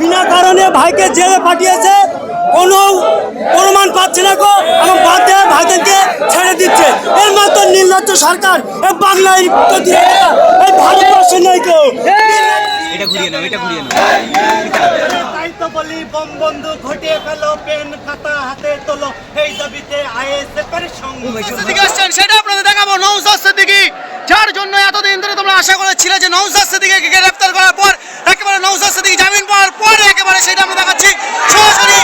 বিনা কারণে ভাইকে জেলে পাঠিয়েছে কোনো প্রমাণ পাচ্ছে না গো, এবং বাদ ভাইদেরকে ছেড়ে দিচ্ছে। এর মতো নির্লজ্জ সরকার বাংলায় এই ভারতবর্ষে নেই কেউ। এটা ঘুরিয়ে নাও, এটা ঘুরিয়ে নাও। বলি বম বন্ধু ঘটিয়ে ফেলো পেন খাতা হাতে তোলো। এই দাবিতে আইএসএফ এর সঙ্গে আসছেন সেটা আপনাদের দেখাবো। নৌসাদ সিদ্দিকি যার জন্য এতদিন ধরে তোমরা আশা করেছিলে যে নৌসাদ সিদ্দিকিকে গ্রেফতার করার পর একেবারে নৌসাদ সিদ্দিকি জামিন পাওয়ার পর একেবারে সেটা আমরা দেখাচ্ছি। সরাসরি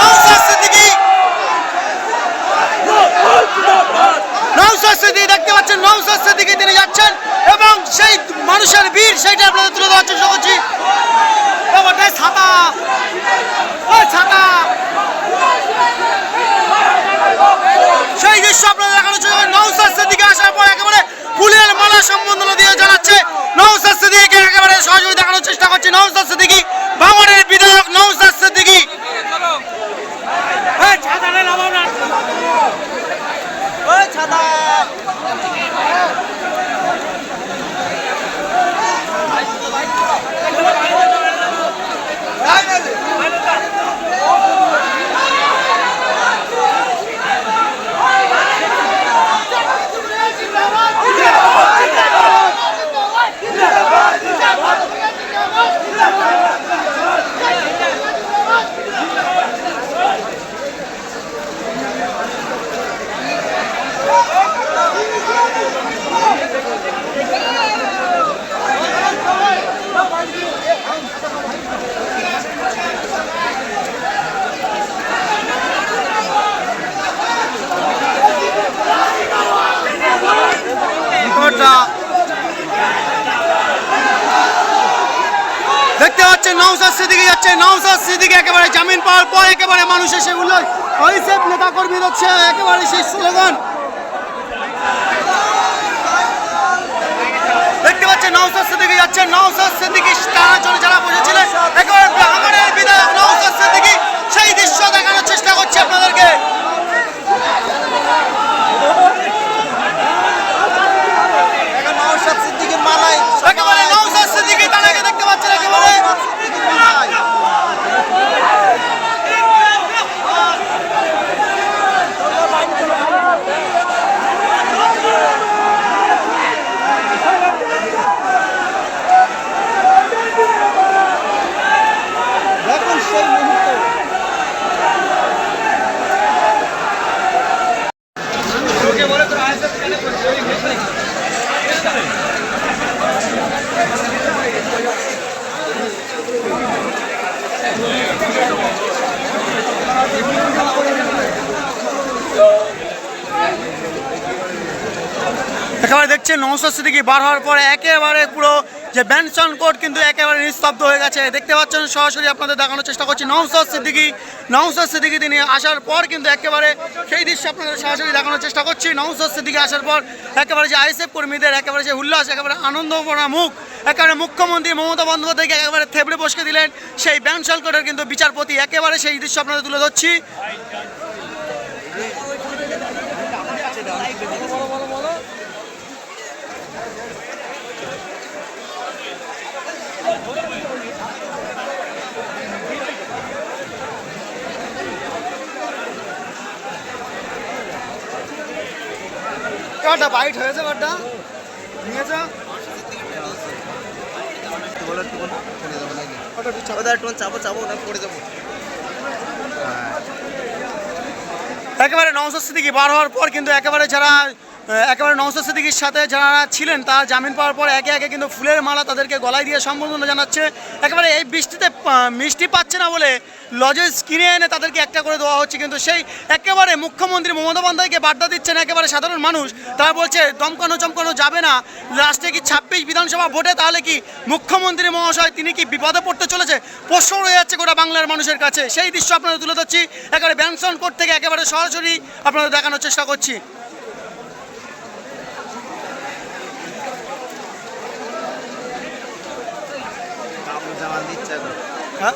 নৌসাদ সিদ্দিকি। নৌসাদ সিদ্দিকি দেখতে পাচ্ছেন নৌসাদ সিদ্দিকি তিনি যাচ্ছেন এবং সেই মানুষের ভিড় সেইটা আপনাদের তুলে দেওয়ার চেষ্টা করছি এবারটাই ছাতা ওই ছাতা সেই দৃশ্য আপনাদের দেখানোর জন্য নৌসাদ সিদ্দিকি আসার পর একেবারে ফুলের মালা সম্বন্ধনা দিয়ে জানাচ্ছে নৌসাদ সিদ্দিকিকে একেবারে সহযোগী দেখানোর চেষ্টা করছে নৌসাদ সিদ্দিকি বাংলার বিধায়ক নৌসাদ সিদ্দিকি এই ছাতা নে নামাও না। ওই ছাতা দেখতে পাচ্ছেন নৌসাদ সিদ্দিকি সিদ্দিক একেবারে জামিন পাওয়ার পর একেবারে মানুষ এসে উল্লাস ওইসব নেতা কর্মী হচ্ছে, একেবারে সেই স্লোগান। দেখতে পাচ্ছেন নৌসাদ সিদ্দিকি যাচ্ছে নৌসাদ সিদ্দিকি তারা চলে যারা বসেছিলেন, একেবারে আমাদের বিধায়ক নৌসাদ সিদ্দিকি সেই দৃশ্য দেখানোর চেষ্টা করছে আপনাদেরকে একেবারে নৌসাদ সিদ্দিকি তাদেরকে দেখতে পাচ্ছেন একেবারে একেবারে দেখছেন নৌসাদ সিদ্দিকি বার হওয়ার পরে একেবারে পুরো যে ব্যানসন কোর্ট কিন্তু একেবারে নিস্তব্ধ হয়ে গেছে। দেখতে পাচ্ছেন সরাসরি আপনাদের দেখানোর চেষ্টা করছি নৌসাদ সিদ্দিকি নৌসাদ সিদ্দিকি তিনি আসার পর কিন্তু একেবারে সেই দৃশ্য আপনাদের সরাসরি দেখানোর চেষ্টা করছি। নৌসাদ সিদ্দিকি আসার পর একেবারে যে আইএসএফ কর্মীদের, একেবারে যে উল্লাস, একেবারে আনন্দমনা মুখ, একেবারে মুখ্যমন্ত্রী মমতা বন্দ্যোপাধ্যায়কে একেবারে থেবড়ে বসকে দিলেন। সেই ব্যানসল কোর্টের কিন্তু বিচারপতি একেবারে সেই দৃশ্য আপনাদের তুলে ধরছি। কাটা বাইট হয়েছে বাটটা। নিয়েছে। একেবারে নওসাদ থেকে বার হওয়ার পর কিন্তু একেবারে যারা একেবারে নওসাদ সিদ্দিকির সাথে যারা ছিলেন, তারা জামিন পাওয়ার পর একে একে কিন্তু ফুলের মালা তাদেরকে গলায় দিয়ে সম্বোধনা জানাচ্ছে। একেবারে এই বৃষ্টিতে মিষ্টি পাচ্ছে না বলে লজেস কিনে এনে তাদেরকে একটা করে দেওয়া হচ্ছে, কিন্তু সেই একেবারে মুখ্যমন্ত্রী মমতা বন্দ্যোপাধ্যায়কে বার্তা দিচ্ছেন একেবারে সাধারণ মানুষ। তারা বলছে, দমকানো চমকানো যাবে না। লাস্টে কি ছাব্বিশ বিধানসভা ভোটে তাহলে কি মুখ্যমন্ত্রী মহাশয় তিনি কি বিপদে পড়তে চলেছে? প্রশ্ন রয়ে যাচ্ছে গোটা বাংলার মানুষের কাছে। সেই দৃশ্য আপনাদের তুলে ধরছি। একেবারে ব্যানসন কোর্ট থেকে একেবারে সরাসরি আপনাদের দেখানোর চেষ্টা করছি কামড় জামান দিচ্ছে এখন হ্যাঁ?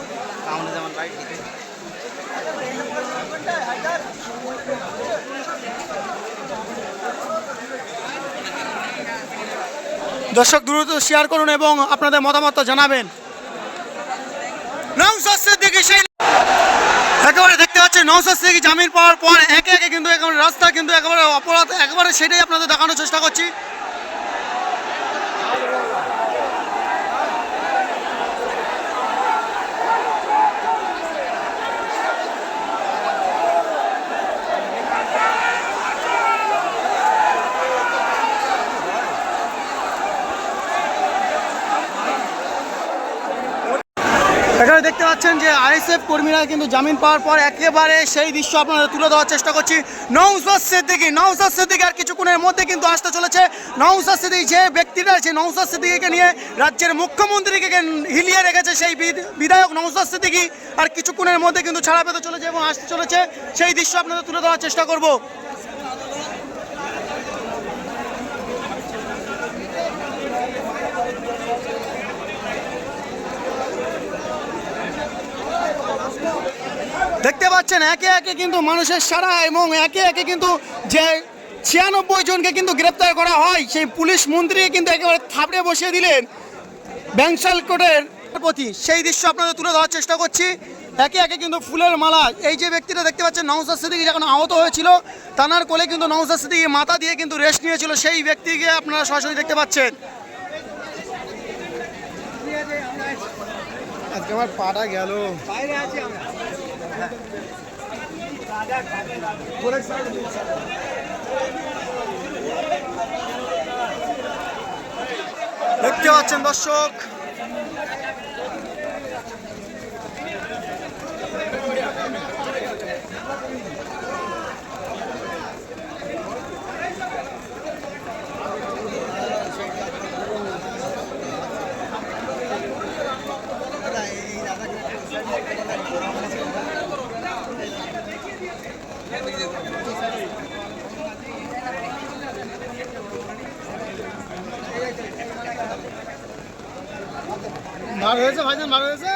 দর্শক দ্রুত শেয়ার করুন এবং আপনাদের মতামত জানাবেন। সেই একেবারে দেখতে পাচ্ছেন নওশাদ সিদ্দিকী জামিন পাওয়ার পর একে একে কিন্তু একেবারে রাস্তা কিন্তু একেবারে অপরাধ একেবারে সেটাই আপনাদের দেখানোর চেষ্টা করছি। এখানে দেখতে পাচ্ছেন যে আইএসএফ কর্মীরা কিন্তু জামিন পাওয়ার পর একেবারে সেই দৃশ্য আপনাদের তুলে দেওয়ার চেষ্টা করছি। নৌসাদ সিদ্দিকি নৌসাদ সিদ্দিকি আর কিছুক্ষণের মধ্যে কিন্তু আসতে চলেছে। নৌসাদ সিদ্দিকি যে ব্যক্তিটা আছে নৌসাদ সিদ্দিকিকে নিয়ে রাজ্যের মুখ্যমন্ত্রীকে হিলিয়ে রেখেছে সেই বিধায়ক নৌসাদ সিদ্দিকি। আর কিছুক্ষণের মধ্যে কিন্তু ছাড়া পেতে চলেছে এবং আসতে চলেছে। সেই দৃশ্য আপনাদের তুলে দেওয়ার চেষ্টা করব দেখতে পাচ্ছেন একে একে কিন্তু মানুষের সারা এবং একে একে কিন্তু যে ছিয়ানব্বই জনকে কিন্তু গ্রেপ্তার করা হয় সেই পুলিশ মন্ত্রী কিন্তু একেবারে থাপড়ে বসিয়ে দিলেন ব্যাংশাল কোর্টের। প্রতি সেই দৃশ্য আপনাদের তুলে ধরার চেষ্টা করছি। একে একে কিন্তু ফুলের মালা এই যে ব্যক্তিটা দেখতে পাচ্ছেন নওসাদ সিদ্দিকি যখন আহত হয়েছিল তানার কোলে কিন্তু নওসাদ সিদ্দিকি মাথা দিয়ে কিন্তু রেস্ট নিয়েছিল সেই ব্যক্তিকে আপনারা সরাসরি দেখতে পাচ্ছেন। আজকে আমার পাটা গেল। দেখতে পাচ্ছেন দর্শক। মার হয়েছে, ভাইজান মার হয়েছে?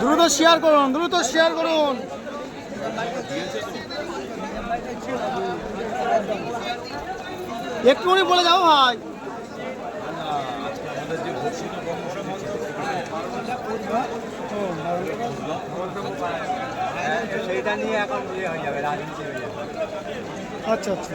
দ্রুত শেয়ার করুন, দ্রুত শেয়ার করুন। এক্ষুনি বলে যাও ভাই। সেইটা নিয়ে এখন ইয়ে হয়ে যাবে রাজনীতি হয়ে যাবে আচ্ছা আচ্ছা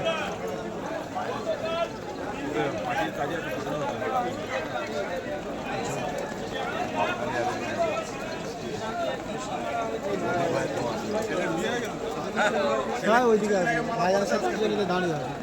হ্যাঁ ওইদিকে আছে ভাইজানের সাথে চলে দাঁড়িয়ে আছে